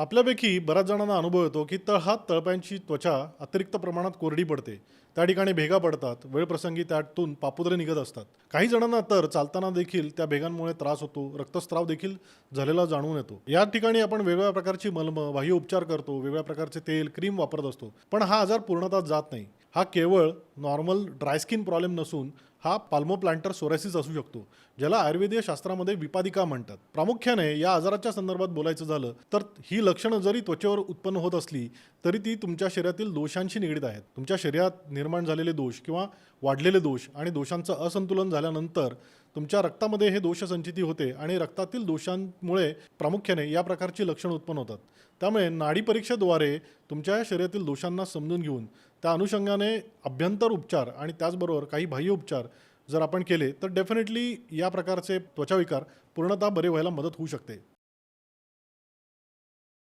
आपल्यापैकी बऱ्याच जणांना अनुभव येतो की तळहात तळप्यांची त्वचा अतिरिक्त प्रमाणात कोरडी पडते. त्या ठिकाणी भेगा पडतात वेळप्रसंगी त्यातून पापुद्रे निघत असतात. काही जणांना तर चालताना देखील त्या भेगांमुळे त्रास होतो रक्तस्राव देखील झालेला जाणून येतो. या ठिकाणी आपण वेगवेगळ्या प्रकारची मलम बाह्य उपचार करतो वेगवेगळ्या प्रकारचे तेल क्रीम वापरत असतो. पण हा आजार पूर्णतः जात नाही. हा केवळ नॉर्मल ड्रायस्किन प्रॉब्लेम नसून हा पाल्मोप्लांटर सोरायसिस असू शकतो ज्याला आयुर्वेदीय शास्त्रामध्ये विपादिका म्हणतात. प्रामुख्याने या आजाराच्या संदर्भात बोलायचं झालं तर ही लक्षणं जरी त्वचेवर उत्पन्न होत असली तरी ती तुमच्या शरीरातील दोषांशी निगडीत आहेत. तुमच्या शरीरात निर्माण झालेले दोष किंवा वाढलेले दोष आणि दोषांचं असंतुलन झाल्यानंतर तुमच्या रक्तामध्ये हे दोष संचिती होते आणि रक्तातील दोषांमुळे प्रामुख्याने या प्रकारची लक्षणं उत्पन्न होतात. त्यामुळे नाडी परीक्षेद्वारे तुमच्या शरीरातील दोषांना समजून घेऊन त्या अनुषंगाने अभ्यंतर उपचार आणि त्याचबरोबर काही बाह्य उपचार जर आपण केले तर डेफिनेटली या प्रकारचे त्वचाविकार पूर्णतः बरे व्हायला मदत होऊ शकते.